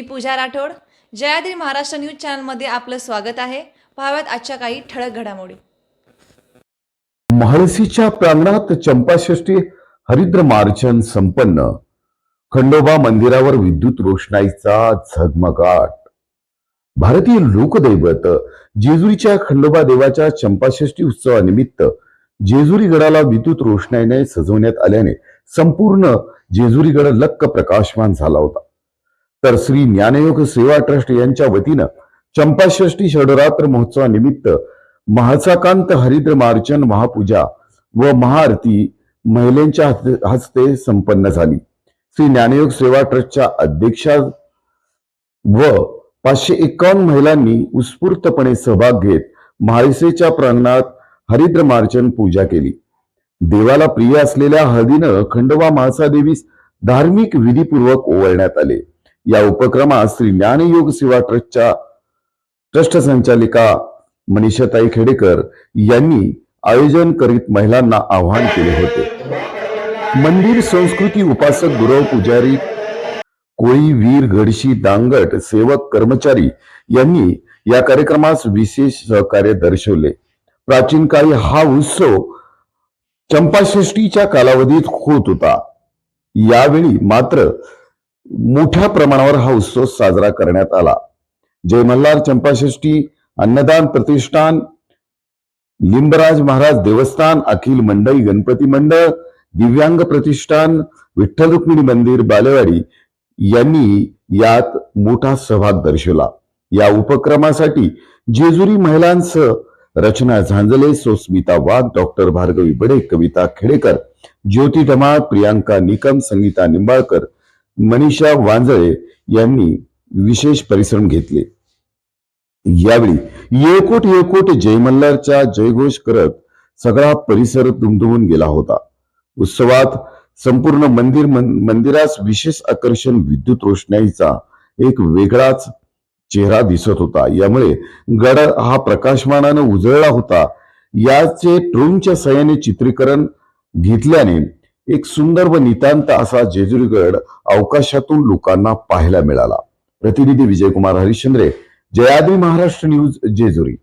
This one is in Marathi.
पूजा राठोड. जयाद्री महाराष्ट्र न्यूज चॅनलमध्ये आपलं स्वागत आहे. पाहाव्यात आजच्या काही ठळक घडामोडी. म्हाळसीच्या प्रांगणात चंपाषष्ठी हरिद्र मार्चन संपन्न. खंडोबा मंदिरावर विद्युत रोषणाईचा झगमगाट. भारतीय लोकदैवत जेजुरीच्या खंडोबा देवाच्या चंपाषष्ठी उत्सवानिमित्त जेजुरी गडाला विद्युत रोषणाईने सजवण्यात आल्याने संपूर्ण जेजुरी गड लक्क प्रकाशमान झाला होता. तर श्री ज्ञानयोग सेवा ट्रस्ट यांच्या वतीनं चंपाषष्ठी षडरात्र महोत्सवानिमित्त महासाकांत हरिद्र मार्चन महापूजा व महाआरती महिलांच्या हस्ते- संपन्न झाली. श्री ज्ञानयोग सेवा ट्रस्टच्या अध्यक्षा व पाचशे एकावन्न महिलांनी उत्स्फूर्तपणे सहभाग घेत म्हाळसेच्या प्रांगणात हरिद्र मार्चन पूजा केली. देवाला प्रिय असलेल्या हळदीनं खंडोबा महासादेवीस धार्मिक विधीपूर्वक ओवळण्यात आले. या उपक्रमात श्री ज्ञानयोग सेवा ट्रस्टच्या ट्रस्ट संचालिका मनीषाताई खेडेकर यांनी आयोजन करीत महिलांना आवाहन केले होते. मंदिर संस्कृती उपासक गुरव पुजारी कोळी वीर गडशी दांगट सेवक कर्मचारी यांनी या कार्यक्रमास विशेष सहकार्य दर्शवले. प्राचीन काळी हा उत्सव चंपाषष्टीच्या कालावधीत होत होता. यावेळी मात्र मोठ्या प्रमाणावर हा उत्सव साजरा करण्यात आला. जय मल्हार चंपाषष्ठी अन्नदान प्रतिष्ठान लिंबराज महाराज देवस्थान अखिल मंडई गणपती मंडळ दिव्यांग प्रतिष्ठान विठ्ठल रुक्मिणी मंदिर बालेवाडी यांनी यात मोठा सहभाग दर्शवला. या उपक्रमासाठी जेजुरी महिलांसह रचना झांजले सोस्मिता वाघ डॉक्टर भार्गवी बडे कविता खेडेकर ज्योती धमाळ प्रियांका निकम संगीता निंबाळकर मनीषा वांजळे यांनी विशेष परिश्रम घेतले. यावेळी येळकोट येळकोट जयमल्लारच्या जयघोष करत सगळा परिसर दुमदुमून गेला होता. उत्सवात संपूर्ण मंदिर मंदिरास विशेष आकर्षण विद्युत रोषणाईचा एक वेगळाच चेहरा दिसत होता. यामुळे गड हा प्रकाशमानानं उजळला होता. याचे ड्रोनच्या सहाय्याने चित्रीकरण घेतल्याने एक सुंदर व नितांत असा जेजुरीगड अवकाशातून लोकांना पाहायला मिळाला. प्रतिनिधी विजयकुमार हरिश्चंद्रे जयाद्री महाराष्ट्र न्यूज जेजुरी.